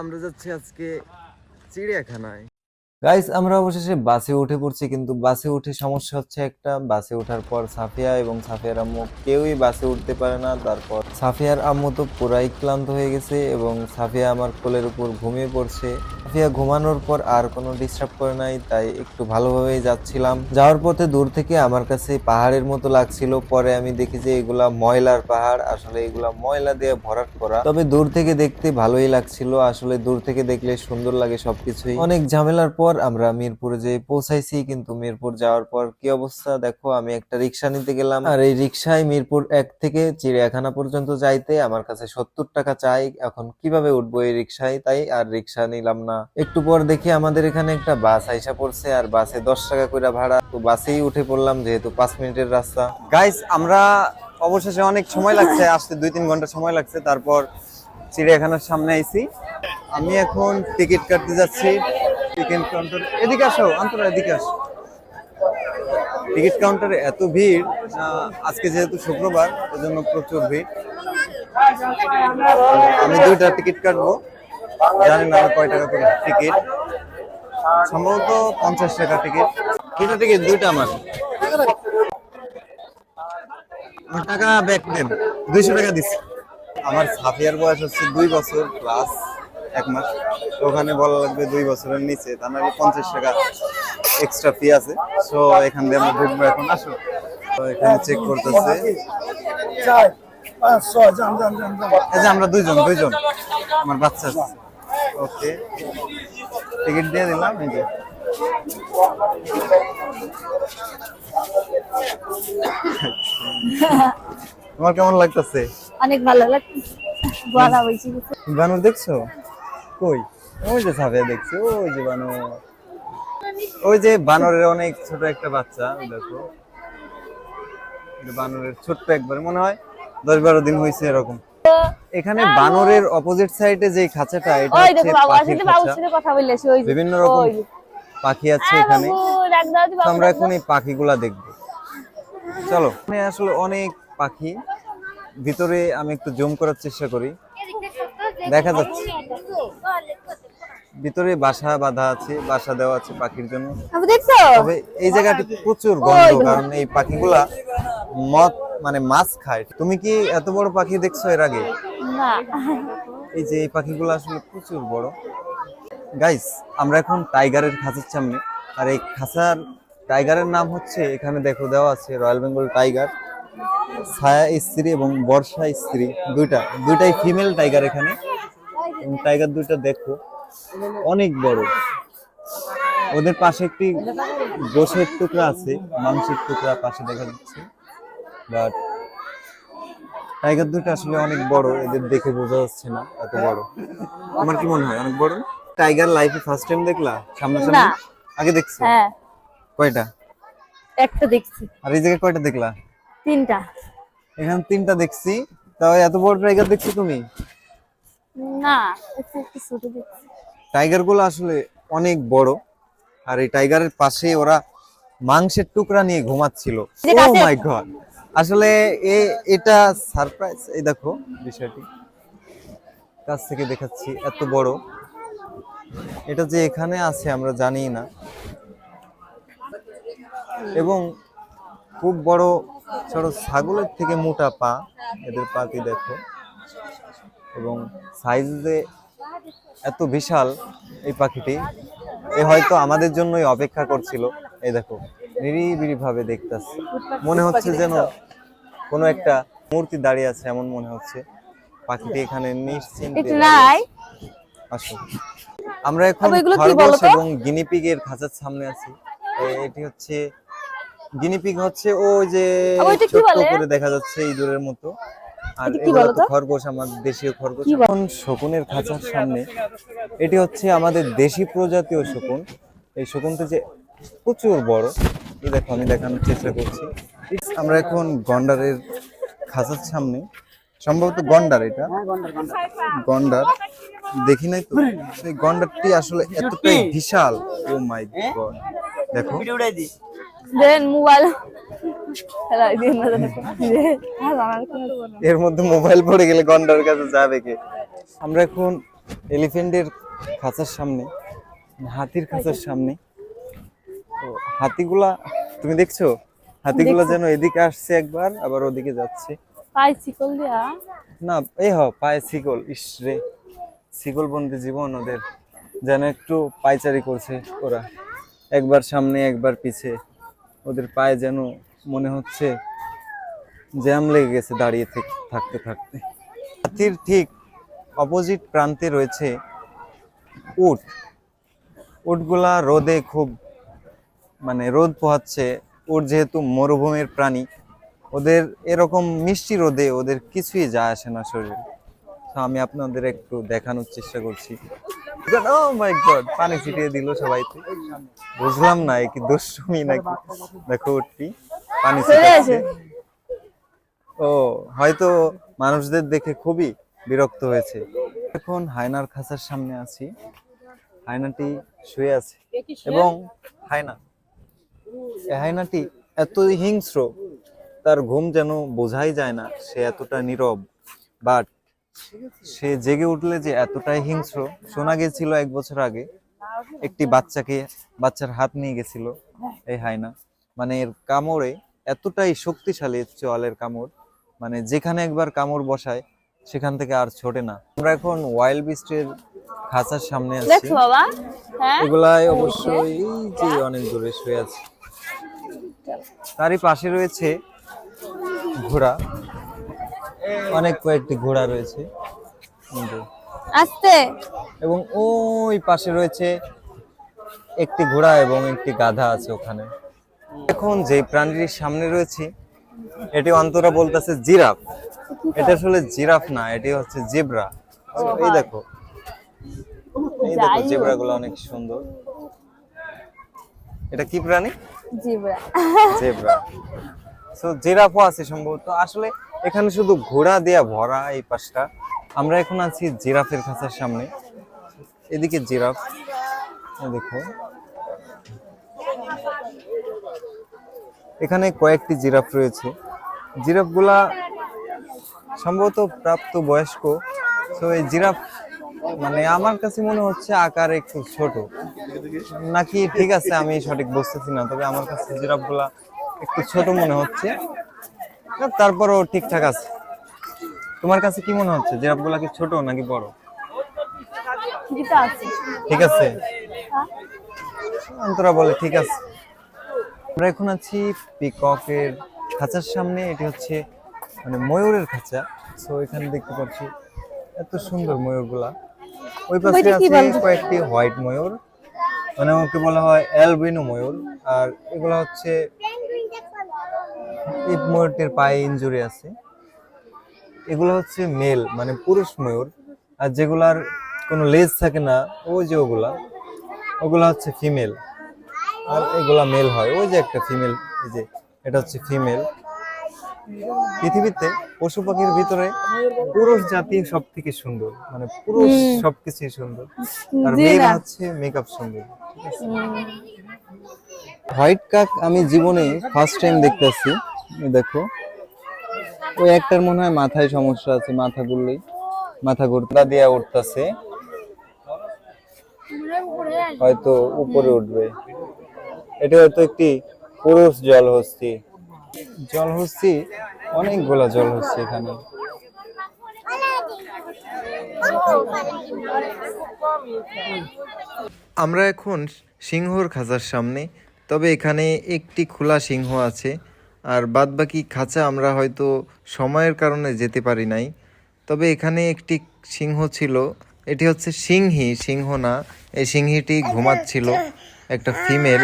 আমরা যাচ্ছি আজকে চিড়িয়াখানায়। গাইস আমরা অবশেষে বাসে উঠে পড়ছি, কিন্তু বাসে উঠে সমস্যা হচ্ছে একটা। বাসে ওঠার পর সাফিয়া এবং সাফিয়ার আম্মু কেউই বাসে উঠতে পারে না, তারপর সাফিয়ার আম্মু তো পুরাই ক্লান্ত হয়ে গেছে এবং সাফিয়া আমার কোলের উপর ঘুমিয়ে পড়ছে। সাফিয়া ঘুমানোর পর আর কোনো ডিস্টার্ব করে নাই, তাই একটু ভালোভাবেই যাচ্ছিলাম। যাওয়ার পথে দূর থেকে আমার কাছে পাহাড়ের মতো লাগছিল। পরে আমি দেখি যে এগুলা ময়লার পাহাড়। আসলে এগুলা ময়লা দিয়ে ভরাট করা। তবে দূর থেকে দেখতে ভালোই লাগছিল। আসলে দূর থেকে দেখলে সুন্দর লাগে সবকিছুই। অনেক ঝামেলার পর আমরা মিরপুরে যে পৌঁছাইছি, কিন্তু মিরপুর যাওয়ার পর কি অবস্থা? দেখো, আমি একটা রিক্সা নিতে গেলাম। আর এই রিক্সায় মিরপুর এক থেকে চিড়িয়াখানা পর্যন্ত যাইতে আমার কাছে সত্তর টাকা চাই। এখন কীভাবে উঠবো এই রিক্সায় তাই আর রিক্সা নিলাম না। একটু পর দেখি আমাদের এখানে একটা বাস আইসা পড়ছে আর বাসে দশ টাকা করে ভাড়া। তো বাসেই উঠে পড়লাম যেহেতু পাঁচ মিনিটের রাস্তা। গাইস আমরা অবশেষে অনেক সময় লাগছে, আসতে দুই তিন ঘণ্টা সময় লাগছে। তারপর চিড়িয়াখানার সামনে আইছি। আমি এখন টিকিট কাটতে যাচ্ছি। টিকিট কাউন্টার এদিকে আসো অন্তরা এদিকে আসো। টিকিট কাউন্টারে এত ভিড় আজকে যেহেতু শুক্রবার, এজন্য প্রচুর ভিড়। আমি দুইটা টিকিট কাটবো, জানি না কয় টাকা করে টিকিট। সম্ভবত পঞ্চাশ টাকা টিকিট। দুটো টিকিট, দুইটা আমার। টাকা ব্যাক দেন দুইশো টাকা দিচ্ছি। আমার সাফিয়ার বয়স হচ্ছে দুই বছর প্লাস এক মাস। ওখানে বলা লাগবে দুই বছরের নিচে তা নাহলে পঞ্চাশ টাকা। এক্সট্রা ফি আছে। সো এখান দিয়ে আমরা ঢুকবো এখন আসো। তো এখানে চেক করতেছে। এই যে আমরা দুইজন দুইজন। আমার বাচ্চা ওকে টিকিট দিয়ে দিলাম এই যে। তোমার কেমন লাগতেছে? অনেক ভালো হয়েছে। বানর দেখছ? কই? ওই যে সাফিয়া দেখছি ওই যে বানর ওই যে বানরের অনেক ছোট একটা বাচ্চা ওই দেখো বানরের ছোট্ট একবার মনে হয় দশ বারো দিন হয়েছে এরকম। এখানে বানরের অপোজিট সাইডে যে খাঁচাটা এটা হচ্ছে কথা ওই বিভিন্ন রকম পাখি আছে এখানে। আমরা এখন। এই পাখিগুলা দেখব। চলো। এখানে আসলে অনেক পাখি। ভিতরে আমি একটু জুম করার চেষ্টা করি। দেখা যাচ্ছে। ভিতরে বাসা বাঁধা আছে বাসা দেওয়া আছে পাখির জন্য। তবে এই জায়গাটি প্রচুর গন্ধ কারণ এই পাখিগুলা মদ মানে মাছ খায়। তুমি কি এত বড় পাখি দেখছ এর আগে? না। এই যে এই পাখিগুলো আসলে প্রচুর বড়। গাইস আমরা এখন টাইগারের খাঁচার সামনে। আর এই খাঁচার টাইগারের নাম হচ্ছে এখানে দেখো দেওয়া আছে রয়্যাল বেঙ্গল টাইগার ছায়া স্ত্রী এবং বর্ষা স্ত্রী দুইটা দুইটাই ফিমেল টাইগার এখানে। এবং টাইগার দুইটা দেখো। অনেক বড়। ওদের পাশে একটি গোশের টুকরা আছে মাংসের টুকরা পাশে দেখা যাচ্ছে। বাট টাইগার দুটো আসলে অনেক বড় এদের দেখে বোঝা যাচ্ছে না এত বড়। তোমার কি মনে হয় অনেক বড়? টাইগার লাইফে ফার্স্ট টাইম দেখলা? সামনাসামনি। আগে দেখছি? হ্যাঁ। কয়টা? একটা দেখছি। আর এই জায়গায় কয়টা দেখলা? তিনটা। এখানে তিনটা দেখছি। তাও এত বড় টাইগার দেখছ তুমি? না একটু একটু ছোট দেখছি টাইগারগুলো আসলে অনেক বড় আর এই টাইগারের পাশে ওরা মাংসের টুকরা নিয়ে ঘুমাচ্ছিল। ও মাই গড আসলে এ এটা সারপ্রাইজ এই দেখো বিষয়টি। কাছ থেকে দেখাচ্ছি এত বড়। এটা যে এখানে আছে আমরা জানি না। এবং খুব বড় ছোট ছাগলের থেকে মোটা পা এদের পাতি দেখো। এবং সাইজে এত বিশাল এই পাখিটি এ হয়তো আমাদের জন্যই অপেক্ষা করছিল। এই দেখো নিরিবিলি ভাবে দেখতেছে। মনে হচ্ছে যেন কোনো একটা মূর্তি দাঁড়িয়ে আছে এমন মনে হচ্ছে। পাখিটি এখানে নিশ্চিন্তে। আসো। আমরা এখন খরগোশ? এবং গিনিপিগের খাঁচার সামনে আছি। এটি হচ্ছে গিনিপিগ হচ্ছে ওই যে ছোট্ট করে দেখা যাচ্ছে ইঁদুরের মতো। আর কি বলো তো? খরগোশ আমাদের দেশীয় খরগোশ। কি এখন শকুনের খাঁচার সামনে এটি হচ্ছে আমাদের দেশি প্রজাতীয় শকুন। এই শকুনটা যে প্রচুর বড় এই দেখো আমি দেখানোর চেষ্টা করছি। আমরা এখন গন্ডারের খাঁচার সামনে সম্ভবত গন্ডার এটা। গন্ডার দেখি নাই তো? সেই গন্ডারটি আসলে এতটাই বিশাল। ও মাই গড দেখো। দেন মোবাইল। এর মধ্যে মোবাইল পড়ে গেলে গন্ডারের কাছে যাবে কে? আমরা এখন এলিফেন্টের খাঁচার সামনে হাতির খাঁচার সামনে। তো হাতিগুলা তুমি দেখছ? হাতিগুলা যেন এদিকে আসছে একবার আবার ওদিকে যাচ্ছে। পাই চিকল দিয়া? না এই হ পায়ে শিকল। ইস রে শিকল বন্দি জীবন ওদের। যেন একটু পাইচারি করছে ওরা। একবার সামনে একবার পিছে। ওদের পায়ে যেন মনে হচ্ছে জ্যাম লেগে গেছে দাঁড়িয়ে থেকে- থাকতে থাকতে। হাতির ঠিক অপোজিট প্রান্তে রয়েছে উট। উটগুলা রোদে খুব মানে রোদ পোহাচ্ছে। উট যেহেতু মরুভূমির প্রাণী, ওদের এরকম মিষ্টি রোদে ওদের কিছুই যায় আসে না শরীরে। আমি আপনাদের একটু দেখানোর চেষ্টা করছি। ও মাই গড পানি ছিটিয়ে দিল বুঝলাম না কি দুষ্টুমি নাকি? দেখো উঠটি পানি ও হয়তো মানুষদের দেখে খুবই বিরক্ত হয়েছে। এখন হায়নার খাঁচার সামনে আছি। হায়নাটি শুয়ে আছে। এবং হায়না হায়নাটি এতই হিংস্র তার ঘুম যেন বোঝাই যায় না সে এতটা নীরব। বাট সে জেগে উঠলে যে এতটাই হিংস্র শোনা গেছিল এক বছর আগে একটি বাচ্চাকে বাচ্চার হাত নিয়ে গেছিল এই হায়না মানে এর কামড়ে এতটাই শক্তিশালী চোয়ালের কামড় মানে যেখানে একবার কামড় বসায় সেখান থেকে আর ছোটে না। আমরা এখন ওয়াইল্ড বিস্টের খাঁচার সামনে আছি। বাবা হ্যাঁ? এগুলাই অবশ্যই যে অনেক দূরে শুয়ে আছে। তারই পাশে রয়েছে ঘোড়া। অনেক কয়েকটি ঘোড়া রয়েছে। আস্তে এবং ওই পাশে রয়েছে একটি ঘোড়া এবং একটি গাধা আছে ওখানে। এখন যে প্রাণীটির সামনে রয়েছে এটি অন্তরা বলতেছে জিরাফ। এটা আসলে জিরাফ না এটি হচ্ছে জেব্রা। এই দেখো এই দেখো জেব্রা গুলো অনেক সুন্দর। এটা কি প্রাণী? জিবরা। জেব্রা। সো জিরাফও আছে সম্ভবত। আসলে এখানে শুধু ঘোড়া দেয়া ভরা এই পাশটা। আমরা এখন আছি জিরাফের খাঁচার সামনে। এদিকে জিরাফ দেখো। এখানে কয়েকটি জিরাফ রয়েছে। জিরাফগুলা সম্ভবত প্রাপ্ত বয়স্ক। তো এই জিরাফ মানে আমার কাছে মনে হচ্ছে আকার একটু ছোট। নাকি ঠিক আছে আমি সঠিক বুঝতেছি না, তবে আমার কাছে জিরাফগুলা একটু ছোট মনে হচ্ছে। তারপরও ঠিকঠাক আছে। তোমার কাছে কি মনে হচ্ছে? জিরাফগুলা কি ছোট নাকি বড়? ঠিক আছে। অন্তরা বলে ঠিক আছে। আমরা এখন আছি পিককের খাঁচার সামনে। এটি হচ্ছে মানে ময়ূরের খাঁচা। তো এখানে দেখতে পাচ্ছি এত সুন্দর ময়ূরগুলা। ওই পাশে আছে কয়েকটি হোয়াইট ময়ূর। মানে ওকে বলা হয় অ্যালবিনো ময়ূর। আর এগুলা হচ্ছে এই ময়ূরটির পায়ে ইঞ্জুরি আছে। এগুলো হচ্ছে মেল মানে পুরুষ ময়ূর। আর যেগুলার কোনো লেজ থাকে না ওই যে ওগুলা ওগুলা হচ্ছে ফিমেল আর এগুলা মেল হয়। ওই যে একটা ফিমেল এই যে এটা হচ্ছে ফিমেল পৃথিবীতে পশু পাখির ভিতরে পুরুষ জাতি সব থেকে সুন্দর। মানে পুরুষ সবকিছুই সুন্দর। আর মেয়েরা হচ্ছে মেকআপ সুন্দর। হোয়াইট কাক আমি জীবনে ফার্স্ট টাইম দেখতেছি। দেখো। ওই একটার মনে হয় মাথায় সমস্যা আছে, মাথা ঘুরলেই, মাথা ঘুরতা দিয়ে উঠতেছে। হয়তো উপরে উঠবে। এটা হয়তো একটি পুরুষ জলহস্তি। জলহস্তি, অনেকগুলা জলহস্তি এখানে। আমরা এখন সিংহর খাঁচার সামনে, তবে এখানে একটি খোলা সিংহ আছে। আর বাদবাকি খাঁচা আমরা হয়তো সময়ের কারণে যেতে পারি নাই। তবে এখানে একটি সিংহ ছিল এটি হচ্ছে সিংহী সিংহ না এই সিংহীটি ঘুমাচ্ছিল একটা ফিমেল।